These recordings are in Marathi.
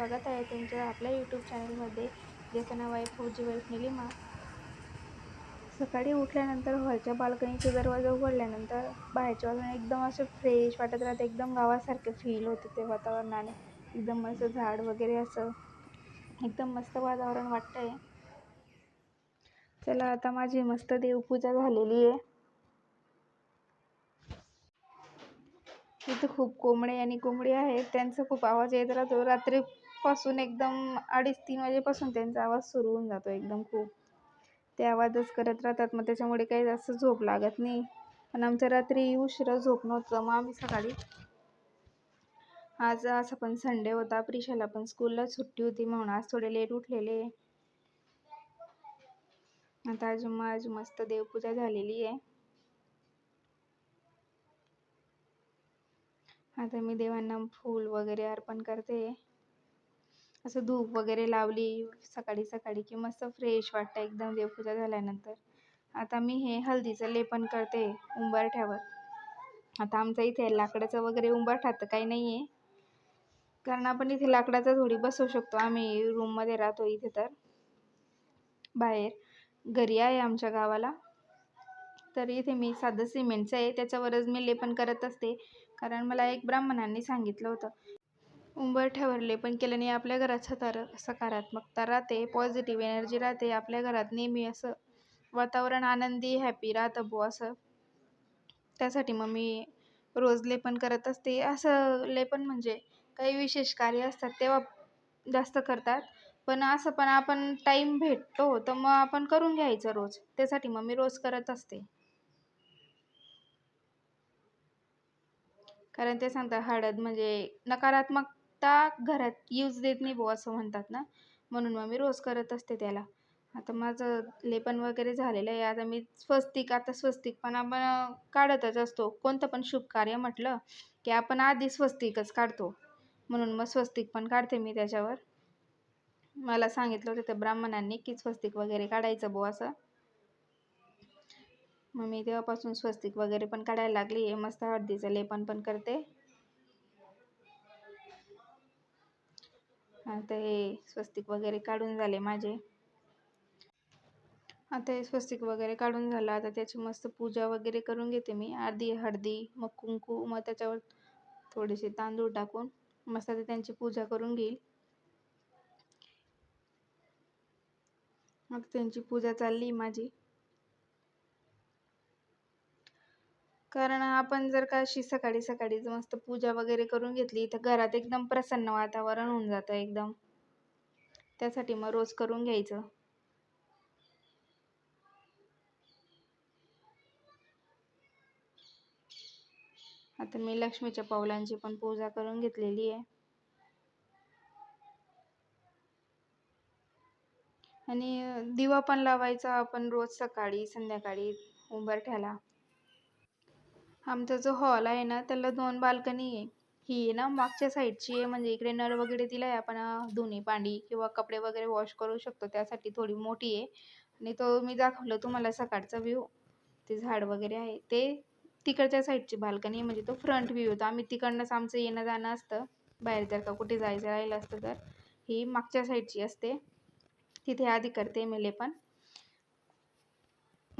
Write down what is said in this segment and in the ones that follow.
स्वागत आहे तुमचं आपल्या यूट्यूब चॅनलमध्ये ज्याचं नाव आहे फौजी वाईफ निलिमा. सकाळी उठल्यानंतर हॉलच्या बाल्कनीचा दरवाजा उघडल्यानंतर बाहेरच्या बाजूने एकदम असं फ्रेश वाटत राहतं एकदम गावासारखं फील होतं ते वातावरणाने. एकदम मस्त झाड वगैरे असं एकदम मस्त वातावरण वाटतं आहे चला आता माझी मस्त देवपूजा झालेली आहे. इथं खूप कोंबडे आणि कोंबडी आहेत त्यांचा खूप आवाज येत राहतो. रात्री पासून एकदम अडीच तीन वाजेपासून त्यांचा आवाज सुरू होऊन जातो एकदम खूप. ते आवाजच करत राहतात मग त्याच्यामुळे काही जास्त झोप लागत नाही. पण आमच्या रात्री उशिरा झोप नव्हतं मग आम्ही सकाळी आज असं पण संडे होता प्रिशाला पण स्कूलला सुट्टी होती म्हणून आज थोडे लेट उठलेले. आता आज मस्त देवपूजा झालेली आहे. आता मी देवांना फूल वगैरे अर्पण करते. असं धूप वगैरे लावली सकाळी सकाळी की मस्त फ्रेश वाटतं एकदम देवपूजा झाल्यानंतर. आता मी हे हळदीचं लेपन करते उंबरठ्यावर. आता आमचं इथे लाकडाचं वगैरे उंबरठा तर काही नाही आहे कारण आपण इथे लाकडाचं थोडी बसवू शकतो. आम्ही रूममध्ये राहतो इथे तर. बाहेर. घरी आहे आमच्या गावाला. तर इथे मी साधं सिमेंटचं आहे. त्याच्यावरच मी लेपन करत असते. कारण मला एक ब्राह्मणांनी सांगितलं होतं. उंबरठ्यावर लेपन केल्याने आपल्या घरात सतार सकारात्मकता राहते पॉझिटिव्ह एनर्जी राहते आपल्या घरात नेहमी असं वातावरण आनंदी हॅपी राहतं बो असं. त्यासाठी मग मी रोज लेपन करत असते. असं लेपन म्हणजे काही विशेष कार्य असतात तेव्हा जास्त करतात. पण असं पण आपण टाईम भेटतो तर मग आपण करून घ्यायचं रोज. त्यासाठी मग मी रोज करत असते. कारण ते सांगतात हळद म्हणजे नकारात्मक नकारात्मकता घरात यूज देत नाही बुवा असं म्हणतात ना. म्हणून मग मी रोज करत असते त्याला. आता माझं लेपन वगैरे झालेलं आहे. आता मी स्वस्तिक आता स्वस्तिक पण आपण काढतच असतो. कोणतं पण शुभ कार्य म्हटलं की आपण आधी स्वस्तिकच काढतो. म्हणून मग स्वस्तिक पण काढते मी त्याच्यावर. मला सांगितलं होतं त्या ब्राह्मणांनी की स्वस्तिक वगैरे काढायचं बुवा असं. मग मी तेव्हापासून स्वस्तिक वगैरे पण काढायला लागली आहे. मस्त हळदीचं लेपन पण करते. आता हे स्वस्तिक वगैरे काढून झाले माझे. आता हे स्वस्तिक वगैरे काढून झालं. आता त्याची मस्त पूजा वगैरे करून घेते मी. अर्धी हळदी मग कुंकू मग त्याच्यावर थोडेसे तांदूळ टाकून मस्त आता त्यांची पूजा करून घेईल. मग त्यांची पूजा चालली माझी. कारण आपण जर का अशी सकाळी सकाळीच मस्त पूजा वगैरे करून घेतली तर घरात एकदम प्रसन्न वातावरण होऊन जातं एकदम. त्यासाठी मग रोज करून घ्यायचं. आता मी लक्ष्मीच्या पावलांची पण पूजा करून घेतलेली आहे. आणि दिवा पण लावायचा आपण रोज सकाळी संध्याकाळी उंबरठ्याला. आमचा जो हॉल आहे ना त्याला दोन बाल्कनी आहे. ही ना मागच्या साईडची आहे. म्हणजे इकडे नळ वगैरे दिलाय आपण धुणी पाणी किंवा कपडे वगैरे वॉश करू शकतो. त्यासाठी थोडी मोठी आहे. आणि तो मी दाखवलं तुम्हाला सकाळचा व्ह्यू ते झाड वगैरे आहे. ते तिकडच्या साईडची बाल्कनी म्हणजे तो फ्रंट व्ह्यू होता आम्ही तिकडनंच आमचं येणं जाणं असतं. बाहेर जर का कुठे जायचं राहिलं असतं तर. ही मागच्या साईडची असते. तिथे आधी करते मेले पण.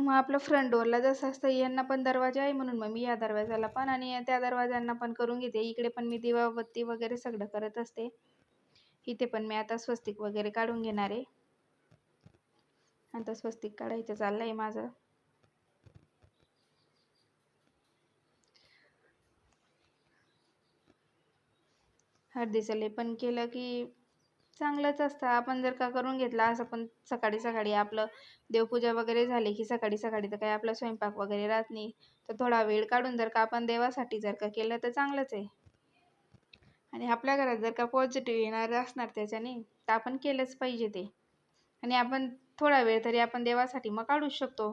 मग आपलं फ्रंट डोअरला जसं असतं यांना पण दरवाजा आहे म्हणून मग मी या दरवाजाला पण आणि त्या दरवाजांना पण करून घेते. इकडे पण मी दिवाबत्ती वगैरे सगळं करत असते. इथे पण मी आता स्वस्तिक वगैरे काढून घेणार आहे. आता स्वस्तिक काढायचं चाललं आहे माझं. हळदीचं लेपन केलं की चांगलंच असतं. आपण जर का करून घेतला असं पण सकाळी सकाळी आपलं देवपूजा वगैरे झाली की सकाळी सकाळी तर काही आपला स्वयंपाक वगैरे राहत नाही. तर थोडा वेळ काढून जर का आपण देवासाठी जर का केलं तर चांगलंच आहे. आणि आपल्या घरात जर का पॉझिटिव्ह येणार असणार त्याच्याने तर आपण केलंच पाहिजे ते. आणि आपण थोडा वेळ तरी आपण देवासाठी मग काढूच शकतो.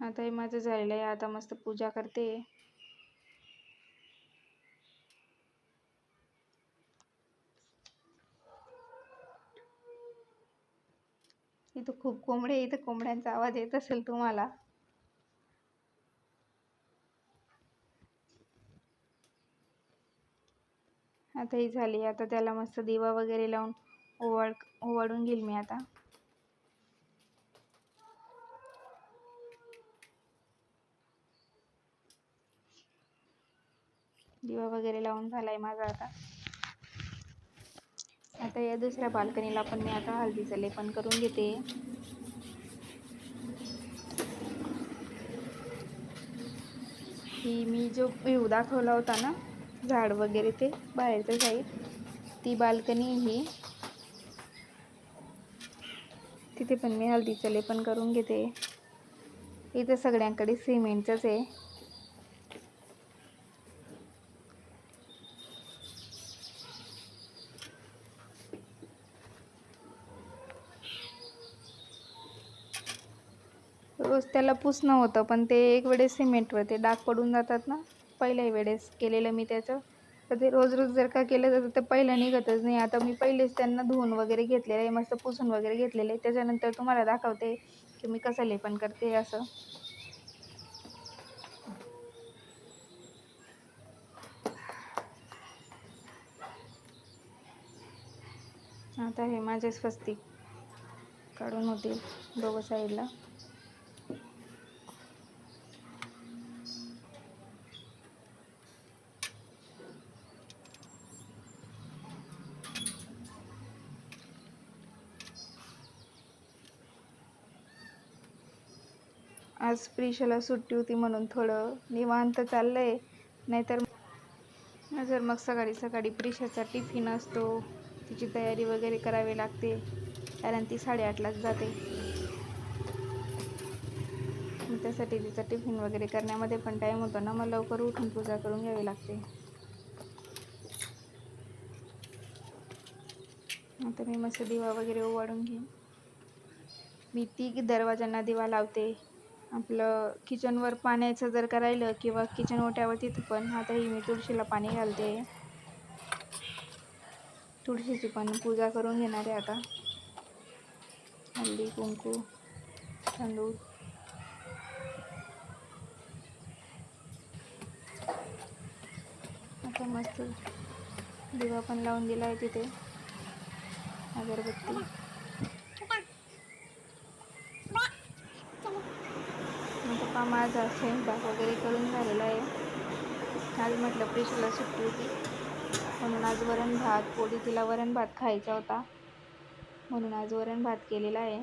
आता हे माझं झालेलं आहे. आता मस्त पूजा करते. इथं खूप कोंबडे इथं कोंबड्यांचा आवाज येत असेल तुम्हाला. आता ही झाली. आता त्याला मस्त दिवा वगैरे लावून ओवाळ ओवाळून घेईल मी आता. दिवा वगैरे लावून झालाय माझा आता. आता या दुसऱ्या बाल्कनीला पण मी आता हळदीचं लेपन करून घेते. ही मी जो व्ह्यू दाखवला होता ना झाड वगैरे ते बाहेरच्या साईड ती बाल्कनी ही. तिथे पण मी हळदीचं लेपन करून घेते. इथं सगळ्यांकडे सिमेंटचंच आहे रोज त्याला पुसणं होतं पण ते एक वेळेस सिमेंटवर ते डाग पडून जातात ना पहिल्याही वेळेस केलेलं मी त्याचं. तर ते रोज रोज जर का केलं तर ते पहिलं निघतच नाही. आता मी पहिलेच त्यांना धुवून वगैरे घेतलेलं आहे मस्त पुसून वगैरे घेतलेलं आहे. त्याच्यानंतर तुम्हाला दाखवते की मी कसं लेपन करते असं. आता हे माझे स्वस्तिक काढून होतील दोघं साईडला. आज प्रिशाला सुट्टी होती म्हणून थोडं निवांत चाललंय. नाहीतर जर मग सकाळी सकाळी प्रिशाचा टिफिन असतो तिची तयारी वगैरे करावी लागते कारण ती साडेआठलाच जाते. त्यासाठी तिचा टिफिन वगैरे करण्यामध्ये पण टाईम होतो ना मग लवकर उठून पूजा करून घ्यावी लागते. आता मी मस्त दिवा वगैरे ओवाळून घेईन. मी ती दरवाजांना दिवा लावते. आपलं किचनवर पाण्याचं जर का राहिलं किंवा किचन ओट्यावर तिथं पण आताही मी तुळशीला पाणी घालते. तुळशीची पण पूजा करून घेणार आहे आता. हल्दी कुंकू तांदूळ. आता मस्त दिवा पण लावून दिला आहे तिथे. अगरबत्ती मग पप्पा माझा स्वयंपाक वगैरे करून झालेला आहे. आज म्हटलं प्रेशरला सुट्टी होती. म्हणून आज वरण भात पोळी तिला वरण भात खायचा होता. म्हणून आज वरण भात केलेला आहे.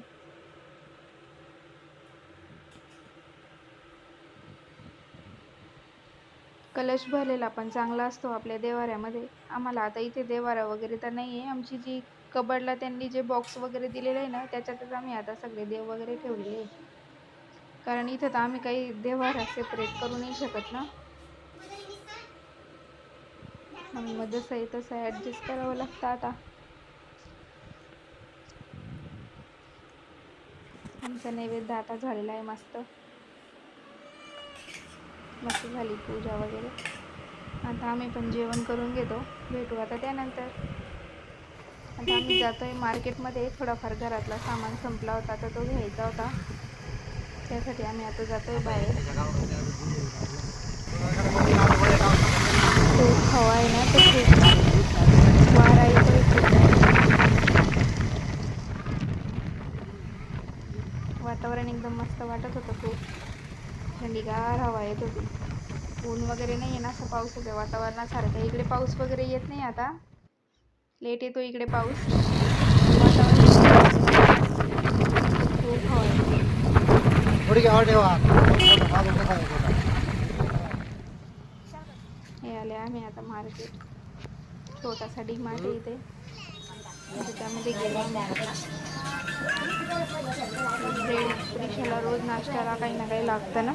कलश भरलेला पण चांगला असतो आपल्या देवाऱ्यामध्ये. आम्हाला आता इथे देवारा वगैरे तर नाही आहे आमची जी कबडला त्यांनी जे बॉक्स वगैरे दिलेले आहे ना त्याच्यातच आम्ही आता सगळे देव वगैरे ठेवलेले आहे कारण इथं तर आम्ही काही देवारा सेपरेट करू नाही शकत ना. मग जसं आहे तसं ॲडजस्ट करावं लागतं आता. आमचा नैवेद्य आता झालेला आहे मस्त. मस्त झाली पूजा वगैरे. आता आम्ही पण जेवण करून घेतो. भेटू आता त्यानंतर. आता आम्ही जातो आहे मार्केटमध्ये थोडाफार घरातला सामान संपला होता तर तो घ्यायचा होता. त्यासाठी आम्ही आता जातो आहे बाहेर. खूप हवा आहे ना तर खूप वारा येतोय वातावरण एकदम मस्त वाटत होतं खूप. थंडीगार हवा येत होती. ऊन वगैरे नाही आहे ना असं पावसाच्या वातावरणासारखं. इकडे पाऊस वगैरे येत नाही आता. लेट येतो इकडे पाऊस वातावरण खूप हवा येते हे आले आम्ही आता मार्केट. छोटासा डी मार्ट इथे. त्याच्यामध्ये गेलो ब्रेड रिक्षाला रोज नाश्त्याला काही ना काही लागतं ना.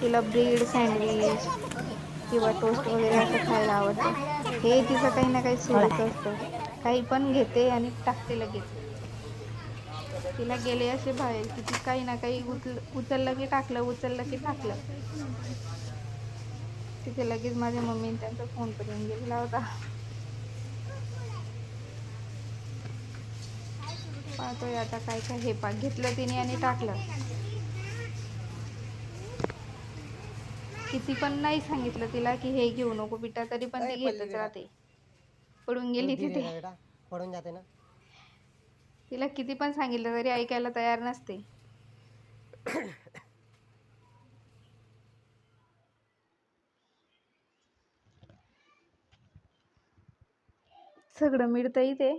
तिला ब्रेड सँडविच किंवा टोस्ट वगैरे असं खायला आवडतं. हे तिचं काही ना काही सुरूच असतं. काही पण घेते आणि टाकते लगेच. तिला गेले असे बाहेर की ती काही ना काही उचल उचललं की टाकलं उचललं की टाकलं. तिथे लगेच माझ्या मम्मीने त्यांचा फोन पण येऊन गेलेला होता. पाहतोय आता काय काय हे पाक घेतलं तिने आणि टाकलं. किती पण नाही सांगितलं तिला की हे घेऊ नको बिटा तरी पण ती घेतच राहते. पडून गेली तिथे. पडून जाते ना. तिला किती पण सांगितलं तरी ऐकायला तयार नसते. सगळं मिळतं इथे.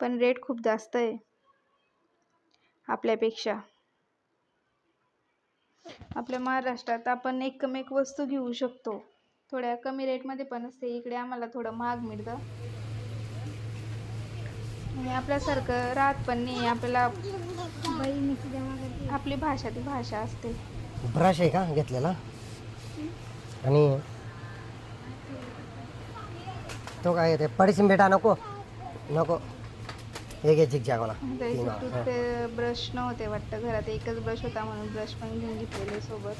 पण रेट खूप जास्त आहे. आपल्यापेक्षा. आपल्या महाराष्ट्रात आपण एक कमी एक वस्तू घेऊ शकतो. थोड्या कमी रेटमध्ये पण असते. इकडे आम्हाला थोडं महाग मिळतं. आणि आपल्यासारखं राहत पण नाही. आपल्याला आपली भाषा ती भाषा असते. ब्रश आहे का घेतलेला? आणि तो काय ते पडिसिम बेटा नको नको. हे घे झिक जागोला त्याचे टूथपे ब्रश नव्हते वाटतं घरात. एकच ब्रश होता म्हणून ब्रश पण घेऊन घेतलेले सोबत.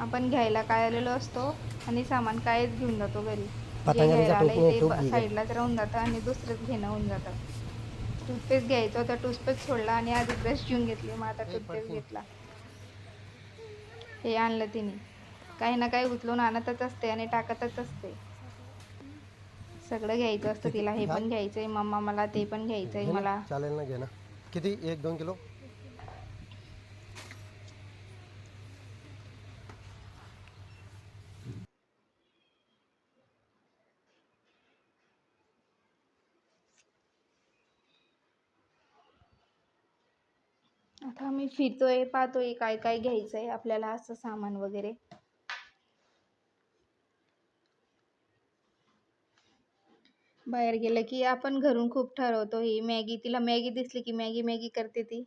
आपण घ्यायला काय आलेलो असतो आणि सामान कायच घेऊन जातो घरी. जे ते ब- घे. साईडलाच राहून जातं आणि दुसरंच घेणं होऊन जातं. टूथपेस्ट घ्यायचं होतं टूथपेस्ट सोडला आणि आधी ब्रश घेऊन घेतली मग आता टूथपेस्ट घेतला. हे आणलं तिने. काही ना काही उचलून आणतच असते आणि टाकतच असते. सगळं घ्यायचं असतं तिला हे पण घ्यायचंय मम्मा मला ते पण घ्यायचंय मला. चालेल ना घे ना. किती? एक दोन किलो? आता आम्ही फिरतोय, पाहतोय काय काय घ्यायचंय आपल्याला असं सामान वगैरे. बाहेर गेलं की आपण घरून खूप ठरवतो ही मॅगी, तिला मॅगी दिसली की मॅगी मॅगी करते ती.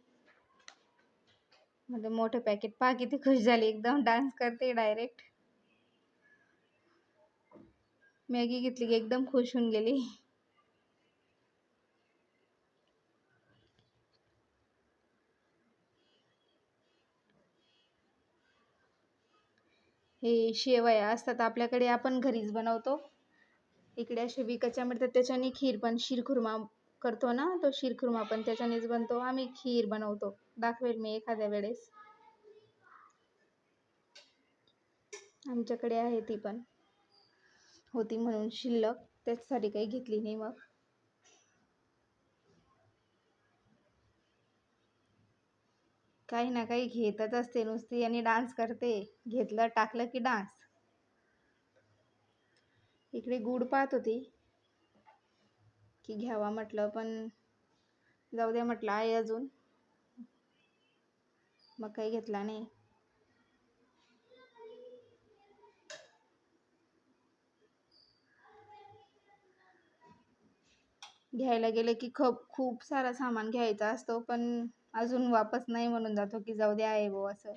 मध्ये मोठं पॅकेट पहा किती खुश झाली, एकदम डान्स करते डायरेक्ट मॅगी घेतली की एकदम खुश होऊन गेली. हे शेवया असतात आपल्याकडे आपण घरीच बनवतो. इकडे असे विकतच्या मिळतात त्याच्याने खीर पण शिरखुर्मा करतो ना तो शिरखुर्मा पण त्याच्यानेच बनतो. आम्ही खीर बनवतो. दाखवेल मी एखाद्या वेळेस. आमच्याकडे आहे ती पण. होती म्हणून शिल्लक. त्याच्यासाठी काही घेतली नाही मग. काही ना काही घेतच असते नुसती आणि डान्स करते. घेतलं टाकलं की डान्स. इकडे गुड पाहत होती. की घ्यावा म्हटलं पण जाऊ द्या म्हटलं आहे अजून. मग काही घेतला नाही. घ्यायला गेलं की खूप खूप सारा सामान घ्यायचा असतो पण अजून वापस नाही म्हणून जातो की जाऊ द्या आहे भाऊ असं.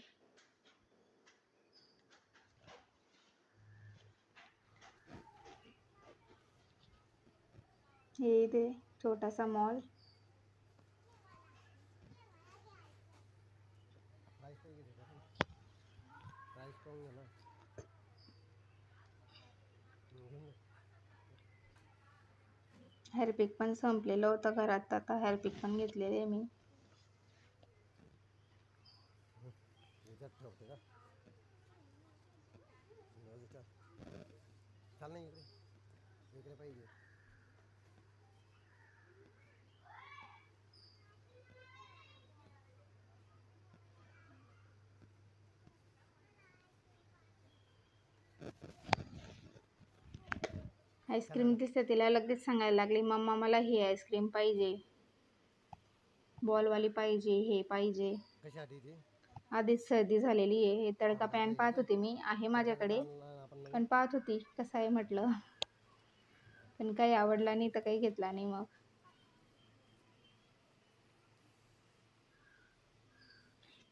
हे इथे छोटासा मॉल हेअरपिक पण संपलेलं होतं घरात. आता हेअरपिक पण घेतलेले मी. ठेवते का जाऊ दे, चल. ना इकडे इकडे पाहिजे आईस्क्रीम दिसते तिला लगेच सांगायला लागली मम्मा मला ही आईस्क्रीम पाहिजे. बॉलवाली पाहिजे हे पाहिजे. कशासाठी ती? आधीच सर्दी झालेली आहे. हे तडका पॅन पाहत होते मी. आहे माझ्याकडे. पण पाहत होती. कसं आहे म्हटलं? पण काही आवडला नाही तर काही घेतला नाही मग.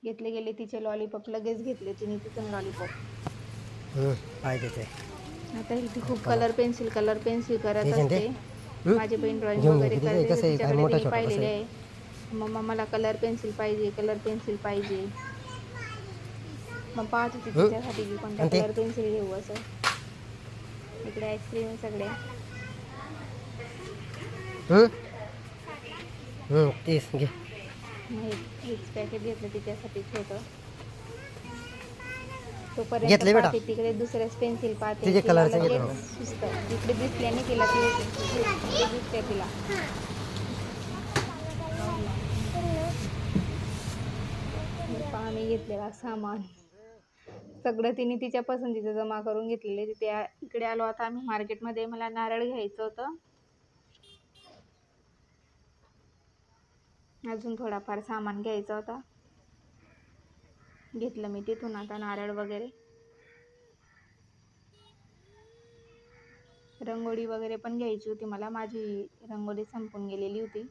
घेतले गेले तिचे लॉलीपॉप लगेच घेतले तिने तिथून लॉलीपॉप आता ही ती खूप कलर पेन्सिल कलर पेन्सिल करत असते? माझे बहीण ड्रॉइंग वगैरे करते. तिच्याकडे पाहिलेले आहे. मम्मा मला कलर पेन्सिल पाहिजे कलर पेन्सिल पाहिजे. मग पाहत होती हम्म? तिच्यासाठी की कोणत्या आणि ते? कलर पेन्सिल घेऊ असं. इकडे आईस्क्रीम सगळे. हम्म? हम्म, तीस घे. मग एक हेच पॅकेट घेतलं तिच्यासाठी छोटं. तोपर्यंत घेतले बेटा? पाहते तिकडे दुसऱ्याच पेन्सिल पाहते. तिचे तिला colourचे घेतले. लगेच सुचतं जिकडे दिसले नाही तिला ती तिकडे दिसते तिला. हे पहा मी घेतलेला सामान. सगळं तिने तिच्या पसंतीचं जमा करून घेतलेले तिथे इकडे आलो आता आम्ही मार्केटमध्ये मला नारळ घ्यायचं होतं. अजून थोडाफार सामान घ्यायचा होता. घेतलं मी तिथून आता नारळ वगैरे. रंगोळी वगैरे पण घ्यायची होती मला. माझी रंगोळी संपून गेलेली होती.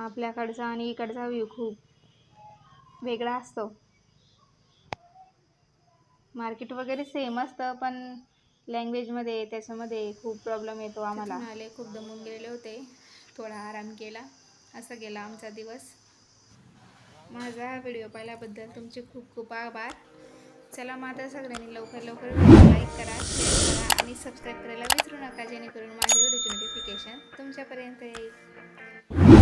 आपल्याकडचा आणि इकडचा व्ह्यू खूप वेगळा असतो. मार्केट वगैरे सेम असतं पण लँग्वेजमध्ये त्याच्यामध्ये खूप प्रॉब्लेम येतो आम्हाला. आले खूप दमून गेलेले होते. थोडा आराम केला. असा गेला आमचा दिवस. माझा हा व्हिडिओ पाहिल्याबद्दल तुमचे खूप खूप आभार. चला मग आता सगळ्यांनी लवकर लवकर लाईक करा शेअर करा आणि सबस्क्राईब करायला विसरू नका जेणेकरून माझे व्हिडिओचे नोटिफिकेशन तुमच्यापर्यंत येईल.